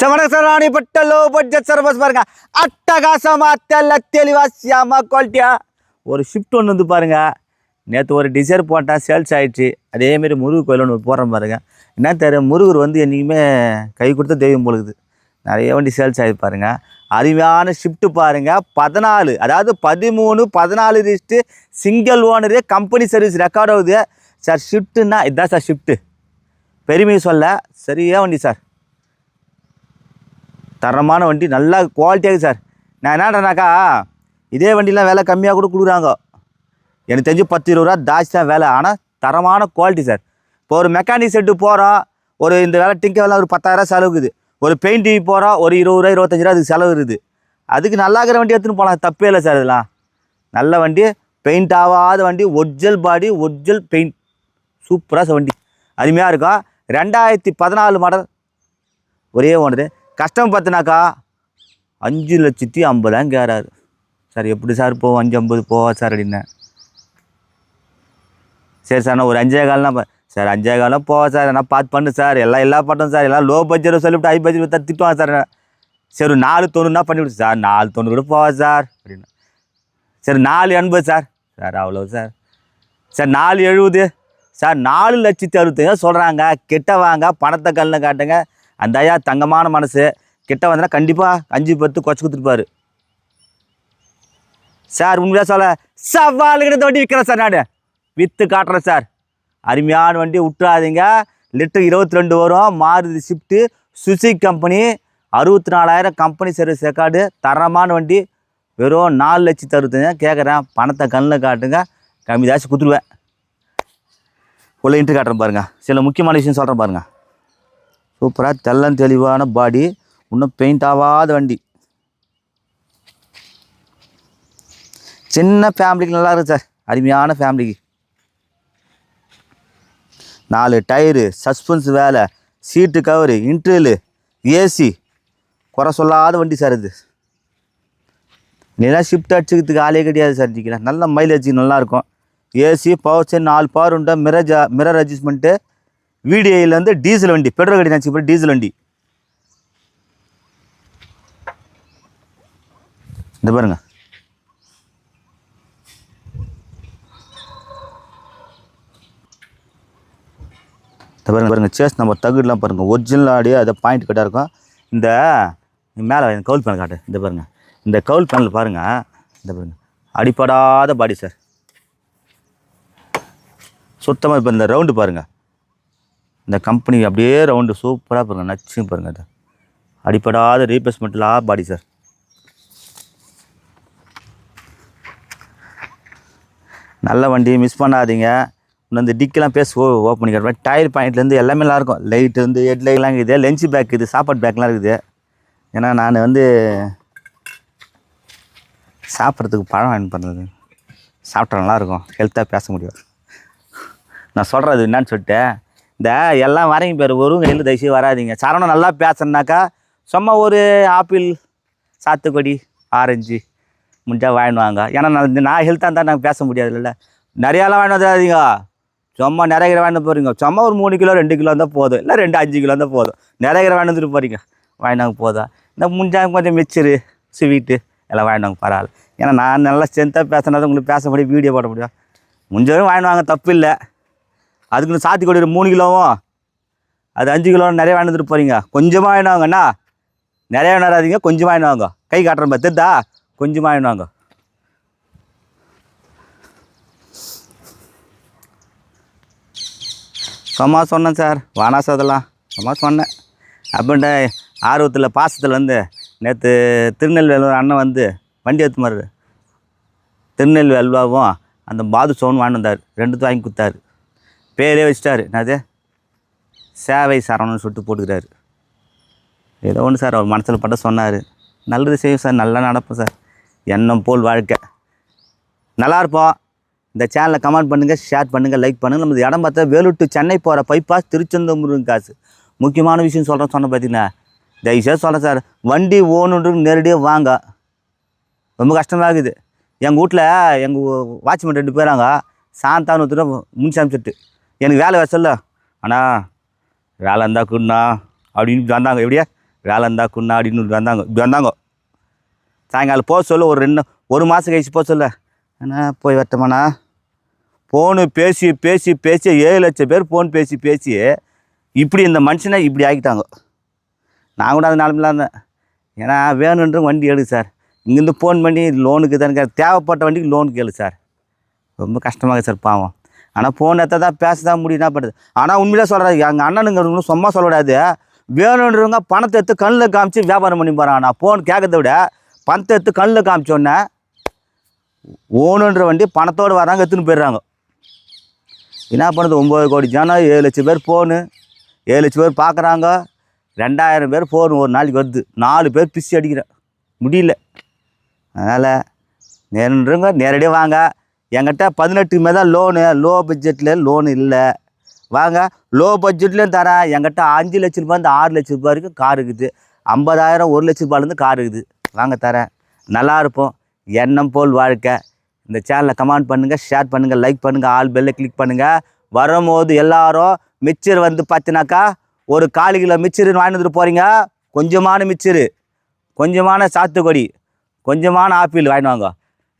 சமணசராணிப்பட்ட low budget servers பாருங்க அட்டகாசமா தெல்ல தெளிவா சியாமா குவாலிட்டியா ஒரு ஷிஃப்ட் ஒன்று வந்து பாருங்க. நேற்று ஒரு டிசைர் போட்டேன் சேல்ஸ் ஆயிடுச்சு. அதேமாரி முருகு கோயில் ஒன்று போகிறேன் பாருங்க. என்ன தெரியும் முருகர் வந்து என்றைக்குமே கை கொடுத்த தெய்வம் பொழுது நிறைய வண்டி சேல்ஸ் ஆகி பாருங்க. அருமையான ஷிஃப்ட்டு பாருங்கள் பதினாலு அதாவது பதிமூணு பதினாலு wrist single owner company service record ஆகுது. சார் ஷிஃப்ட்டுன்னா இதுதான் சார் ஷிஃப்ட்டு பெருமையை சொல்ல சரியா வண்டி சார் தரமான வண்டி நல்லா குவாலிட்டியாக சார். நான் என்னன்றனாக்கா இதே வண்டிலாம் விலை கம்மியாக கூட கொடுக்குறாங்க. எனக்கு தெரிஞ்சு பத்து இருபது ரூபா தாச்சி தான் வேலை. ஆனால் தரமான குவாலிட்டி சார். இப்போ ஒரு மெக்கானிக் செட்டு போகிறோம் ஒரு இந்த வேலை டிங்க வேலை ஒரு பத்தாயிரம் செலவுக்குது ஒரு பெயிண்ட் போகிறோம் ஒரு இருபது ரூபா இருபத்தஞ்சி ரூபா அதுக்கு செலவு இருக்குது. அதுக்கு நல்லா இருக்கிற வண்டி எடுத்துன்னு போகலாம். தப்பே இல்லை சார் இதெல்லாம். நல்ல வண்டி பெயிண்ட் ஆகாத வண்டி ஒரிஜினல் பாடி ஒரிஜினல் பெயிண்ட் சூப்பராக வண்டி. அருமையாக இருக்கும் ரெண்டாயிரத்தி பதினாலு மாடல் ஒரே ஒன்று கஷ்டம் பார்த்தினாக்கா அஞ்சு லட்சத்தி ஐம்பதாயிரம் கேறாரு சார் எப்படி சார் போவோம் அஞ்சு ஐம்பது போவா சார் அப்படின்னேன் சரி சார் நான் ஒரு அஞ்சே காலம்னா சார் அஞ்சே காலம் போவா சார் நான் பார்த்து பண்ணு சார். எல்லாம் எல்லாம் பட்டம் சார். எல்லாம் லோ பட்ஜெட் சொல்லிவிட்டு ஹை பட்ஜெட் வித்தா திட்டுவாங்க சார். சரி ஒரு நாலு தொண்ணூறுனா பண்ணிவிடு சார். நாலு தொண்ணூறு கூட போவா சார் அப்படின்னு. சரி நாலு எண்பது சார். சார் அவ்வளோ சார். சார் நாலு எழுபது. சார் நாலு லட்சத்தி அறுபத்தஞ்சு சொல்கிறாங்க கெட்ட வாங்க பணத்தை கல்ல காட்டுங்க. அந்த ஐயா தங்கமான மனசு கிட்ட வந்தனா கண்டிப்பாக அஞ்சு பத்து குறைச்சி கொடுத்துருப்பாரு. சார் உண்மையாக சொல்ல சவாலுக்கிட்ட வண்டி விற்கிறேன் சார் நான். விற்று காட்டுறேன் சார். அருமையான வண்டி விட்டுறாதீங்க லிட்டர் இருபத்தி ரெண்டு வரும். மாறுதி ஷிஃப்ட்டு சுசி கம்பெனி அறுபத்தி நாலாயிரம் கம்பெனி சர்வீஸ் ரெக்கார்டு தரமான வண்டி. வெறும் நாலு லட்சம் அறுபத்தஞ்சா கேட்குறேன் பணத்தை கண்ணில் காட்டுங்க. கம்மி ஜாஸ்தி கொடுத்துருவேன். உள்ள இன்ட்டு காட்டுறேன் பாருங்கள் சில முக்கியமான விஷயம் சொல்கிறேன் பாருங்கள் சூப்பராக தெள்ளம் தெளிவான பாடி இன்னும் பெயிண்ட் ஆகாத வண்டி. சின்ன ஃபேமிலிக்கு நல்லா இருக்கு சார் அருமையான ஃபேமிலிக்கு நாலு டயரு சஸ்பென்ஸ் வேலை சீட்டு கவரு இன்ட்ரியலு ஏசி குறை சொல்லாத வண்டி சார் இது. நீலாம் ஷிஃப்ட் அடிச்சுக்கிறதுக்கு ஆளே கிடையாது சார் இன்றைக்கிலாம் நல்ல மைலேஜ் நல்லாயிருக்கும் ஏசி பவர் செயின் நாலு பவர் உண்டு மிரர் மிரர் அட்ஜஸ்ட்மெண்ட்டு விடிஐலேருந்து டீசல் வண்டி பெட்ரோல் கடி நினச்சி போய் டீசல் வண்டி. இந்த பாருங்க. இந்த பாருங்க பாருங்க சேஸ் நம்ம தகுடெலாம் பாருங்க. ஒரிஜினல் ஆடியோ அதை பாயிண்ட் கட்டாக இருக்கும். இந்த மேலே கவுல் பேனல் காட்டு. இந்த பாருங்க. இந்த கவுல் பேனல் பாருங்க. இந்த பாருங்க. அடிப்படாத பாடி சார் சுத்தமாக இப்போ இந்த ரவுண்டு பாருங்கள் இந்த கம்பெனி அப்படியே ரவுண்டு சூப்பராக பாருங்கள் நச்சு பாருங்கள் அது. அடிப்படாத ரீப்ளேஸ்மெண்ட்லாம் பாடி சார் நல்ல வண்டி மிஸ் பண்ணாதீங்க. இன்னும் இந்த டிக்கெலாம் பேச ஓ ஓப்பன் பண்ணி டயர் பாயிண்ட்லேருந்து எல்லாமே நல்லா இருக்கும். லைட் வந்து ஹெட்லைட்லாம் இருக்குது. லஞ்ச் பேக் இருக்குது சாப்பாடு பேக்லாம் இருக்குது. ஏன்னா நான் வந்து சாப்பிட்றதுக்கு பழம் வாங்கி பண்ணுறது சாப்பிட்டா நல்லாயிருக்கும் ஹெல்த்தாக பேச முடியும். நான் சொல்கிறது என்னன்னு சொல்லிட்டு இந்த எல்லாம் வரீங்க பேர் ஒரு கையில் தயவுசெய்து வராதீங்க. சரவணம் நல்லா பேசணுனாக்கா சும்மா ஒரு ஆப்பிள் சாத்துக்குடி ஆரஞ்சு முடிஞ்சால் வாங்கிடுவாங்க ஏன்னா நான் இந்த நான் ஹெல்த்தாக இருந்தால் நாங்கள் பேச முடியாதுல்ல. நிறையாலாம் வாங்கிட்டு வந்துடாதீங்க சும்மா நிறைய வாங்கிட்டு போகிறீங்க சும்மா ஒரு மூணு கிலோ ரெண்டு கிலோ இருந்தால் போதும். இல்லை ரெண்டு அஞ்சு கிலோ இருந்தால் போதும். நிறைய வாங்கிட்டு வந்துட்டு போகிறீங்க வாங்கினாங்க போதும் இந்த முடிஞ்சாங்க கொஞ்சம் மிச்சரு ஸ்வீட்டு எல்லாம் வாங்கினாங்க பரவாயில்ல. ஏன்னா நான் நல்லா ஸ்ட்ரென்த்தாக பேசினா தான் உங்களுக்கு பேச முடியும் வீடியோ போட முடியும். முடிஞ்சவரும் வாங்கிடுவாங்க தப்பு இல்லை. அதுக்குன்னு சாத்தி ஒரு மூணு கிலோவும் அது அஞ்சு கிலோ நிறைய வாங்கிட்டு போகிறீங்க கொஞ்சமாக வாங்கினாங்கண்ணா நிறைய வாங்கினாதீங்க கொஞ்சமாக வாங்கினாங்க கை காட்டுற மாதிரி கொஞ்சமாக வாங்கினாங்க சும்மா சொன்னேன் சார். வானாஸ் அதெல்லாம் சும்மா சொன்னேன். அப்படின்ட்டு ஆர்வத்தில் பாசத்தில் வந்து நேற்று திருநெல்வேலி அண்ணன் வந்து வண்டி எடுத்து மாதிரி திருநெல்வேலி அல்வாவும் அந்த பாது சோன் வாங்கினார் வந்தார். ரெண்டுத்தையும் வாங்கி கொடுத்தாரு. பேரே வச்சிட்டாரு. என்னது? சேவை சரவணன் சொல்லிட்டு போட்டுக்கிறாரு. ஏதோ ஒன்று சார் அவர் மனசில் பட்ட சொன்னார். நல்லது செய்யும் சார் நல்லா நடப்போம் சார். எண்ணம் போல் வாழ்க்கை. நல்லா இருப்போம். இந்த சேனலை கமெண்ட் பண்ணுங்கள் ஷேர் பண்ணுங்கள் லைக் பண்ணுங்கள் நம்ம இடம் பார்த்தா வேலூர் டு சென்னை போகிற பைப்பாஸ் திருச்செந்தூர் காசு. முக்கியமான விஷயம் சொல்கிறேன் சொன்ன பார்த்தீங்கன்னா தயவுசெய்து சொல்கிறேன் சார். வண்டி ஓணுன்றது நேரடியாக வாங்க. ரொம்ப கஷ்டமாக இருக்குது. எங்கள் வீட்டில் எங்கள் வாட்ச்மேன் ரெண்டு பேராங்க சாந்தான்னு ஒருத்தர் முன்சி அமிச்சிட்டு எனக்கு வேலை வர சொல்ல. அண்ணா வேலை இருந்தால் குண்ணா அப்படின்னு வந்தாங்க. எப்படியா? வேலை இருந்தால் அப்படின்னு வந்தாங்க. இப்படி வந்தாங்க. சாயங்காலம் போக சொல்ல ஒரு ரெண்டு ஒரு மாதம் கழிச்சு போக சொல்ல. அண்ணா போய் வரட்டமாண்ணா? ஃபோனு பேசி பேசி பேசி ஏழு லட்சம் பேர் ஃபோன் பேசி பேசி இப்படி இந்த மனுஷனை இப்படி ஆக்கிட்டாங்க. நான் கூட அது நிலமில இருந்தேன். ஏன்னா வேணுன்ற வண்டி எடுக்கு சார். இங்கேருந்து ஃபோன் பண்ணி லோனுக்கு தானே தேவைப்பட்ட வண்டிக்கு லோன் கேளு சார். ரொம்ப கஷ்டமாக சார் பாவம். ஆனால் ஃபோன் எடுத்தால் தான் பேச தான் முடியும். என்ன பண்ணுறது ஆனால் உண்மையிலே சொல்கிறாரு எங்கள் அண்ணனுங்கிறவங்களும் சும்மா சொல்லக்கூடாது வேணுன்றவங்க பணத்தை எடுத்து கண்ணில் காமிச்சு வியாபாரம் பண்ணி போகிறான் நான் ஃபோன் கேட்கறத விட பணத்தை எடுத்து கண்ணில் காமிச்சோன்னே ஓணுன்ற வண்டி பணத்தோடு வராங்க எடுத்துன்னு போயிடுறாங்க. என்ன பண்ணுறது ஒம்பது கோடி ஜனம் ஏழு லட்சம் பேர் ஃபோனு ஏழு லட்சம் பேர் பார்க்குறாங்க ரெண்டாயிரம் பேர் ஃபோன் ஒரு நாளைக்கு வருது. நாலு பேர் பிசி அடிக்கிறேன். முடியல. அதனால் நேரன்றவங்க நேரடியாக வாங்க. என்கிட்ட பதினெட்டு மேலே தான் லோனு லோ பட்ஜெட்டில் லோன் இல்லை. வாங்க லோ பட்ஜெட்லேயும் தரேன். என்கிட்ட அஞ்சு லட்ச ரூபாய்ந்து ஆறு லட்ச ரூபாய் வரைக்கும் கார் இருக்குது. ஐம்பதாயிரம் ஒரு லட்ச ரூபாயிலேருந்து கார் இருக்குது. வாங்க தரேன். நல்லா இருப்போம். எண்ணம் போல் வாழ்க்கை. இந்த சேனலை கமெண்ட் பண்ணுங்கள் ஷேர் பண்ணுங்கள் லைக் பண்ணுங்கள் ஆல் பெல்லை கிளிக் பண்ணுங்கள் வரும்போது எல்லாரும் மிச்சர் வந்து பார்த்தினாக்கா ஒரு காலு கிலோ மிச்சருன்னு வாங்கிட்டு வந்துட்டு போகிறீங்க கொஞ்சமான மிச்சரு. கொஞ்சமான சாத்துக்குடி. கொஞ்சமான ஆப்பிள் வாங்கிட்டு வாங்க.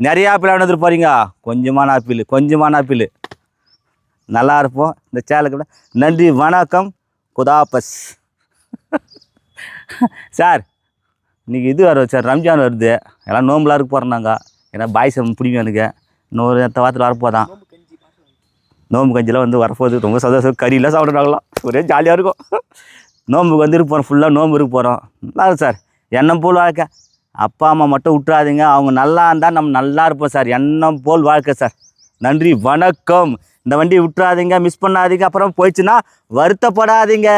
நிறைய ஆப்பிள் வாங்கிட்டு வந்துட்டு போகிறீங்க கொஞ்சமான ஆப்பிள் கொஞ்சமான ஆப்பிள். நல்லா இருப்போம். இந்த சேனலுக்கு கூட நன்றி வணக்கம். குதாபஸ். சார் இன்றைக்கி இது வரும் சார். ரம்ஜான் வருது. எல்லாம் நோம்புலாம் இருக்க போகிறோம் நாங்கள் ஏன்னா பாய்ஸ் பிடிக்கும் எனக்கு. இன்னொரு எத்த வாரத்தில் வரப்போதான். நோம்பு கஞ்சிலாம் வந்து வரப்போகுது. ரொம்ப சந்தோஷம். கறியெல்லாம் சாப்பிட்றாங்களாம். ஒரே ஜாலியாக இருக்கும். நோம்புக்கு வந்து இருக்க போகிறோம் ஃபுல்லாக நோம்பு இருக்க போகிறோம் நல்லா இருக்கும் சார். எண்ணம் போல் வாழ்க்கை. அப்பா அம்மா மட்டும் விட்றாதீங்க அவங்க நல்லா இருந்தால் நம்ம நல்லா இருப்போம் சார். எண்ணம் போல் வாழ்க்கை சார். நன்றி வணக்கம். இந்த வண்டியை விட்றாதீங்க மிஸ் பண்ணாதீங்க. அப்புறம் போயிடுச்சுன்னா வருத்தப்படாதீங்க.